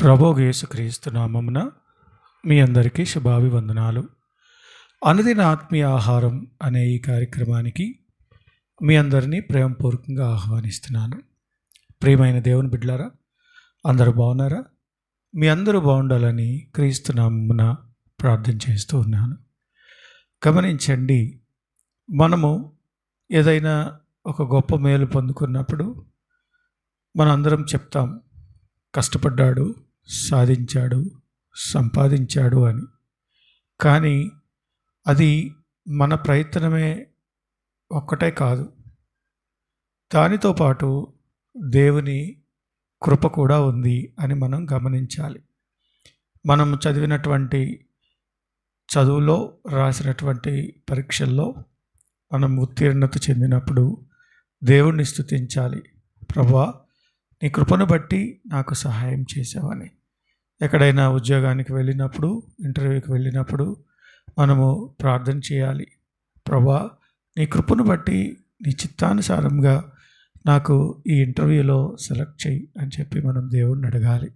ప్రభోగేసు యేసుక్రీస్తు నామమున మీ అందరికీ శుభాభివందనాలు. అనుదిన ఆత్మీయ ఆహారం అనే ఈ కార్యక్రమానికి మీ అందరినీ ప్రేమపూర్వకంగా ఆహ్వానిస్తున్నాను. ప్రియమైన దేవుని బిడ్డలారా అందరూ బాగున్నారా? మీ అందరూ బాగుండాలని క్రీస్తు నామమున ప్రార్థన చేస్తూ ఉన్నాను. గమనించండి మనము ఏదైనా ఒక గొప్ప మేలు పొందుకున్నప్పుడు మనందరం చెప్తాం కష్టపడ్డాడు సాధించాడు సంపాదించాడు అని. కానీ అది మన ప్రయత్నమే ఒక్కటే కాదు. దానితో పాటు దేవుని కృప కూడా ఉంది అని మనం గమనించాలి. మనం చదివినటువంటి చదువులో రాసినటువంటి పరీక్షల్లో మనం ఉత్తీర్ణత చెందినప్పుడు దేవుణ్ణి స్థుతించాలి ప్రభా నీ కృపను బట్టి నాకు సహాయం చేసావని. ఎక్కడైనా ఉద్యోగానికి వెళ్ళినప్పుడు ఇంటర్వ్యూకి వెళ్ళినప్పుడు మనము ప్రార్థన చేయాలి. ప్రభా నీ కృపను బట్టి నీ చిత్తానుసారంగా నాకు ఈ ఇంటర్వ్యూలో సెలెక్ట్ చేయి అని చెప్పి మనం దేవుణ్ణి అడగాలి.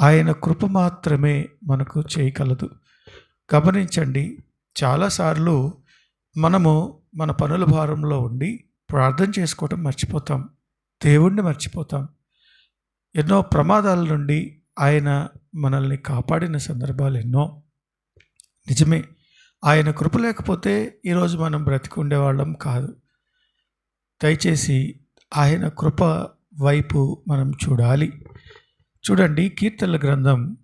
ఆయన కృప మాత్రమే మనకు చేయగలదు. గమనించండి చాలాసార్లు మనము మన పనుల భారంలో ఉండి ప్రార్థన చేసుకోవటం మర్చిపోతాం. దేవుణ్ణి మర్చిపోతాం. ఎన్నో ప్రమాదాల నుండి ఆయన మనల్ని కాపాడిన సందర్భాలు ఎన్నో. నిజమే ఆయన కృప లేకపోతే ఈరోజు మనం బ్రతికి ఉండేవాళ్ళం కాదు. దయచేసి ఆయన కృప వైపు మనం చూడాలి. చూడండి కీర్తనల గ్రంథం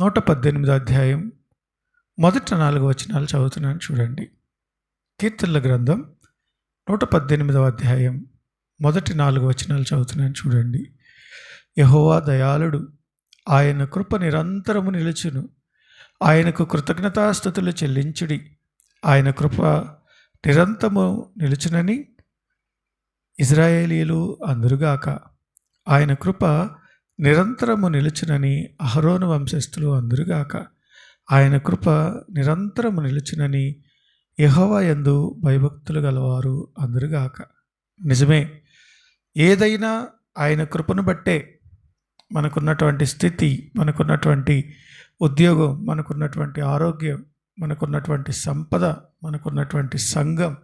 నూట పద్దెనిమిది అధ్యాయం మొదట నాలుగు వచనాలు చదువుతున్నాను చూడండి. కీర్తనల గ్రంథం నూట పద్దెనిమిదవ అధ్యాయం మొదటి నాలుగు వచనాలు చదువుతున్నాను చూడండి. యహోవా దయాళుడు ఆయన కృప నిరంతరము నిలుచును. ఆయనకు కృతజ్ఞతాస్థుతులు చెల్లించుడి. ఆయన కృప నిరంతరము నిలుచునని ఇజ్రాయేలీలు అందరుగాక. ఆయన కృప నిరంతరము నిలుచునని అహరోను వంశస్థులు అందరుగాక. ఆయన కృప నిరంతరము నిలుచునని యహోవా యందు భయభక్తులు గలవారు అందరుగాక. నిజమే ఏదైనా ఆయన కృపను బట్టే మనకున్నటువంటి స్థితి మనకున్నటువంటి ఉద్యోగం మనకున్నటువంటి ఆరోగ్యం మనకున్నటువంటి సంపద మనకున్నటువంటి సంఘం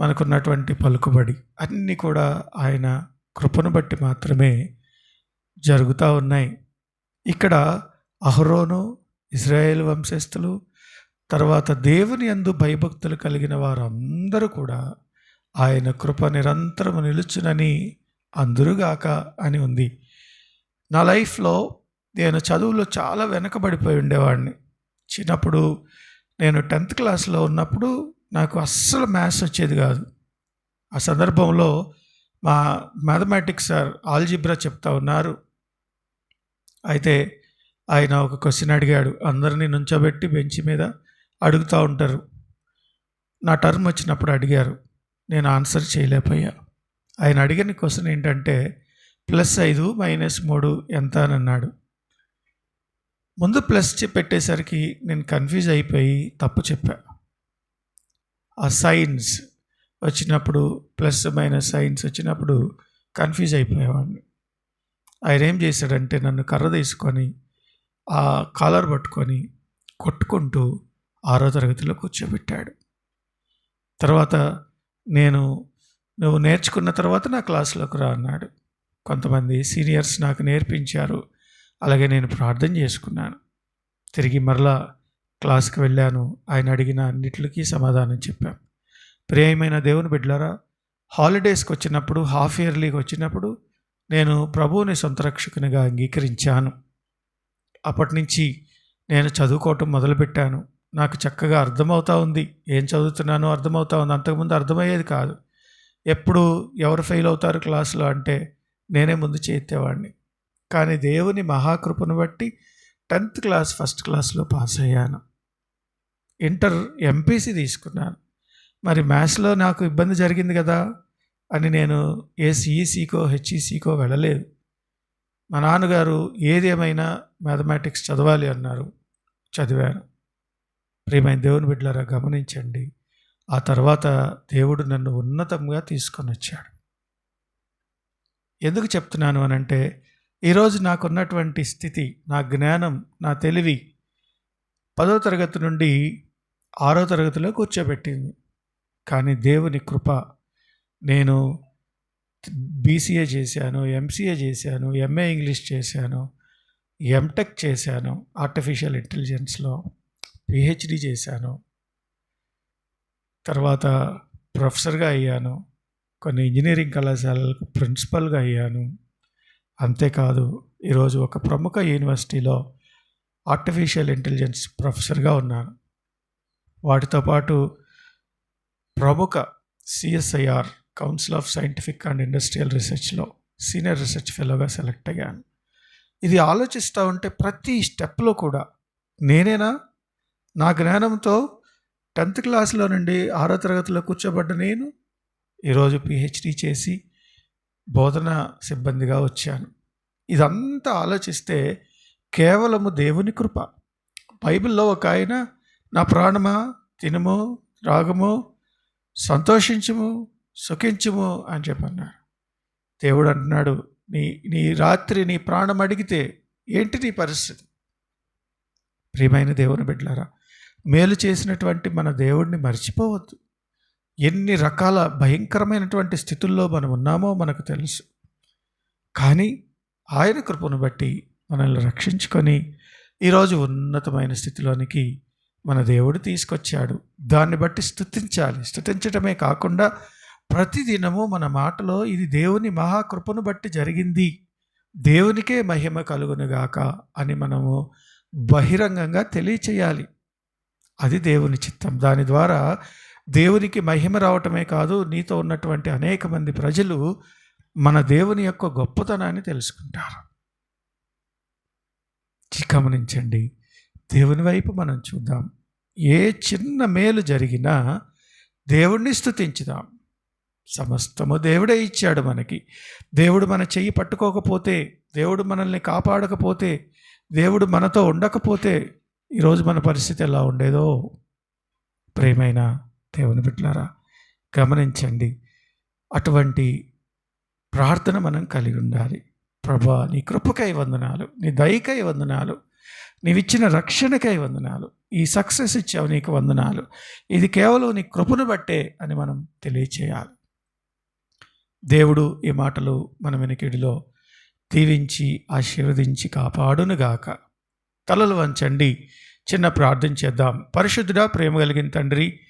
మనకున్నటువంటి పలుకుబడి అన్నీ కూడా ఆయన కృపను బట్టి మాత్రమే జరుగుతూ ఉన్నాయి. ఇక్కడ అహరోను ఇజ్రాయేల్ వంశస్థులు తర్వాత దేవుని అందు భయభక్తులు కలిగిన వారందరూ కూడా ఆయన కృప నిరంతరము నిలుచునని అందరుగాక అని ఉంది. నా లైఫ్లో నేను చదువులో చాలా వెనకబడిపోయి ఉండేవాడిని. చిన్నప్పుడు నేను టెన్త్ క్లాస్లో ఉన్నప్పుడు నాకు అస్సలు మ్యాథ్స్ వచ్చేది కాదు. ఆ సందర్భంలో మా మ్యాథమెటిక్స్ సార్ ఆల్జిబ్రా చెప్తా ఉన్నారు. అయితే ఆయన ఒక క్వశ్చన్ అడిగాడు. అందరినీ నుంచోబెట్టి బెంచ్ మీద అడుగుతూ ఉంటారు. నా టర్మ్ వచ్చినప్పుడు అడిగారు. నేను ఆన్సర్ చేయలేకపోయా. ఆయన అడిగిన క్వశ్చన్ ఏంటంటే ప్లస్ ఐదు మైనస్ మూడు ఎంత అని అన్నాడు. ముందు ప్లస్ పెట్టేసరికి నేను కన్ఫ్యూజ్ అయిపోయి తప్పు చెప్పా. ఆ సైన్స్ వచ్చినప్పుడు ప్లస్ మైనస్ సైన్స్ వచ్చినప్పుడు కన్ఫ్యూజ్ అయిపోయేవాడిని. ఆయన ఏం చేశాడంటే నన్ను కర్ర తీసుకొని ఆ కాలర్ పట్టుకొని కొట్టుకుంటూ ఆరో తరగతిలో కూర్చోబెట్టాడు. తర్వాత నేను నువ్వు నేర్చుకున్న తర్వాత నా క్లాస్లోకి రా అన్నాడు. కొంతమంది సీనియర్స్ నాకు నేర్పించారు. అలాగే నేను ప్రార్థన చేసుకున్నాను. తిరిగి మరలా క్లాస్కి వెళ్ళాను. ఆయన అడిగిన అన్నిటికీ సమాధానం చెప్పాను ప్రియమైన దేవుని బిడ్డలారా హాలిడేస్కి వచ్చినప్పుడు హాఫ్ ఇయర్లీకి వచ్చినప్పుడు నేను ప్రభువుని సొంత రక్షకునిగా అంగీకరించాను. అప్పటి నుంచి నేను చదువుకోవటం మొదలుపెట్టాను. నాకు చక్కగా అర్థమవుతా ఉంది. ఏం చదువుతున్నానో అర్థమవుతా ఉంది. అంతకుముందు అర్థమయ్యేది కాదు. ఎప్పుడు ఎవరు ఫెయిల్ అవుతారు క్లాసులో అంటే నేనే ముందు చేతేవాడిని కానీ దేవుని మహాకృపను బట్టి టెన్త్ క్లాస్ ఫస్ట్ క్లాస్లో పాస్ అయ్యాను. ఇంటర్ ఎంపీసీ తీసుకున్నాను. మరి మ్యాథ్స్లో నాకు ఇబ్బంది జరిగింది కదా అని నేను ఏ సిఈసీకో హెచ్ఈసీకో వెళ్ళలేదు. మా నాన్నగారు ఏది ఏమైనా మ్యాథమెటిక్స్ చదవాలి అన్నారు. చదివాను. ప్రియమైన దేవుని బిడ్డలారా గమనించండి. ఆ తర్వాత దేవుడు నన్ను ఉన్నతంగా తీసుకొని వచ్చాడు. ఎందుకు చెప్తున్నాను అని అంటే ఈరోజు నాకున్నటువంటి స్థితి నా జ్ఞానం నా తెలివి పదో తరగతి నుండి ఆరో తరగతిలో కూర్చోబెట్టింది. కానీ దేవుని కృప నేను బీసీఏ చేశాను ఎంసీఏ చేశాను ఎంఏ ఇంగ్లీష్ చేశాను ఎంటెక్ చేశాను ఆర్టిఫిషియల్ ఇంటెలిజెన్స్లో పిహెచ్డి చేశాను తర్వాత ప్రొఫెసర్గా అయ్యాను కొన్ని ఇంజనీరింగ్ కళాశాలలకు ప్రిన్సిపల్గా అయ్యాను. అంతేకాదు ఈరోజు ఒక ప్రముఖ యూనివర్సిటీలో ఆర్టిఫిషియల్ ఇంటెలిజెన్స్ ప్రొఫెసర్గా ఉన్నాను. వాటితో పాటు ప్రముఖ CSIR council of scientific and industrial రీసెర్చ్లో senior research ఫెలోగా సెలెక్ట్ అయ్యాను. ఇది ఆలోచిస్తూ ఉంటే ప్రతి స్టెప్లో కూడా నేనేనా? నా జ్ఞానంతో టెన్త్ క్లాస్లో నుండి ఆరో తరగతిలో కూర్చోబడ్డ నేను ఈరోజు పిహెచ్డి చేసి బోధన సిబ్బందిగా వచ్చాను. ఇదంతా ఆలోచిస్తే కేవలము దేవుని కృప. బైబిల్లో ఒక ఆయన నా ప్రాణమా? తినము? రాగము సంతోషించుము? సుఖించుము? అని చెప్పన్నాడు దేవుడు అంటున్నాడు నీ నీ రాత్రి నీ ప్రాణం అడిగితే ఏంటి నీ పరిస్థితి? ప్రియమైన దేవుని బిడ్డలారా మేలు చేసినటువంటి మన దేవుడిని మర్చిపోవద్దు. ఎన్ని రకాల భయంకరమైనటువంటి స్థితుల్లో మనం ఉన్నామో మనకు తెలుసు. కానీ ఆయన కృపను బట్టి మనల్ని రక్షించుకొని ఈరోజు ఉన్నతమైన స్థితిలోనికి మన దేవుడు తీసుకొచ్చాడు. దాన్ని బట్టి స్థుతించాలి స్థుతించటమే కాకుండా ప్రతిదినము మన మాటలో ఇది దేవుని మహాకృపను బట్టి జరిగింది. దేవునికే మహిమ కలుగునుగాక అని మనము బహిరంగంగా తెలియచేయాలి. అది దేవుని చిత్తం. దాని ద్వారా దేవునికి మహిమ రావటమే కాదు నీతో ఉన్నటువంటి అనేక మంది ప్రజలు మన దేవుని యొక్క గొప్పతనాన్ని తెలుసుకుంటారు. గమనించండి. దేవుని వైపు మనం చూద్దాం. ఏ చిన్న మేలు జరిగినా దేవుణ్ణి స్థుతించుదాం సమస్తము దేవుడే ఇచ్చాడు మనకి. దేవుడు మన చెయ్యి పట్టుకోకపోతే దేవుడు మనల్ని కాపాడకపోతే దేవుడు మనతో ఉండకపోతే ఈరోజు మన పరిస్థితి ఎలా ఉండేదో ప్రేమైనా దేవుని బిడ్డలారా గమనించండి. అటువంటి ప్రార్థన మనం కలిగి ఉండాలి. ప్రభా నీ కృపకై వందనాలు నీ దయకై వందనాలు నీవిచ్చిన రక్షణకై వందనాలు ఈ సక్సెస్ ఇచ్చావు నీకు వందనాలు. ఇది కేవలం నీ కృపను బట్టే అని మనం తెలియచేయాలి. దేవుడు ఈ మాటలు మన వెనుకిడిలో దీవించి ఆశీర్వదించి కాపాడునుగాక. తలలు వంచండి. చిన్న ప్రార్థన చేద్దాం. పరిశుద్ధుడా ప్రేమ కలిగిన తండ్రి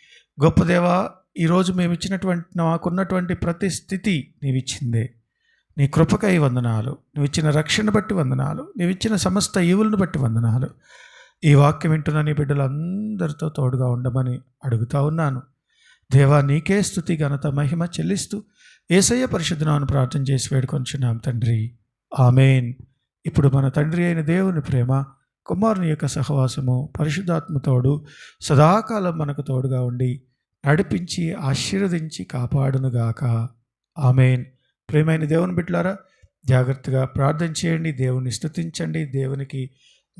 గొప్పదేవా ఈరోజు మేము ఇచ్చినటువంటి మాకున్నటువంటి ప్రతి స్థితి నీవిచ్చిందే. నీ కృపకై వందనాలు. నువ్వు ఇచ్చిన రక్షణ బట్టి వందనాలు. నువ్వు ఇచ్చిన సమస్త ఈవులను బట్టి వందనాలు. ఈ వాక్యం వింటున్న నీ బిడ్డలందరితో తోడుగా ఉండమని అడుగుతా ఉన్నాను. దేవా నీకే స్థుతి ఘనత మహిమ చెల్లిస్తూ ఏసయ్య పరిశుద్ధనాన్ని ప్రార్థన చేసి వేడుకొంచున్నాం తండ్రి. ఆమెన్. ఇప్పుడు మన తండ్రి అయిన దేవుని ప్రేమ కుమారుని యొక్క సహవాసము పరిశుద్ధాత్మతోడు సదాకాలం మనకు తోడుగా ఉండి నడిపించి ఆశీర్వదించి కాపాడునుగాక. ఆమెన్. ప్రేమైన దేవుని బిడ్డలారా జాగ్రత్తగా ప్రార్థన చేయండి దేవుని స్థుతించండి దేవునికి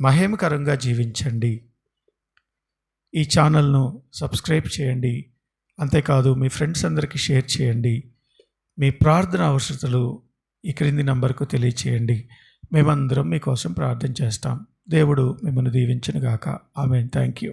మహేమకరంగా జీవించండి. ఈ ఛానల్ను సబ్స్క్రైబ్ చేయండి. అంతేకాదు మీ ఫ్రెండ్స్ అందరికీ షేర్ చేయండి. మీ ప్రార్థన అవసరతలు ఈ క్రింది నంబర్కు తెలియచేయండి. మేమందరం మీకోసం ప్రార్థన చేస్తాం. దేవుడు మిమ్మల్ని దీవించను గాక ఆమె థ్యాంక్ యూ.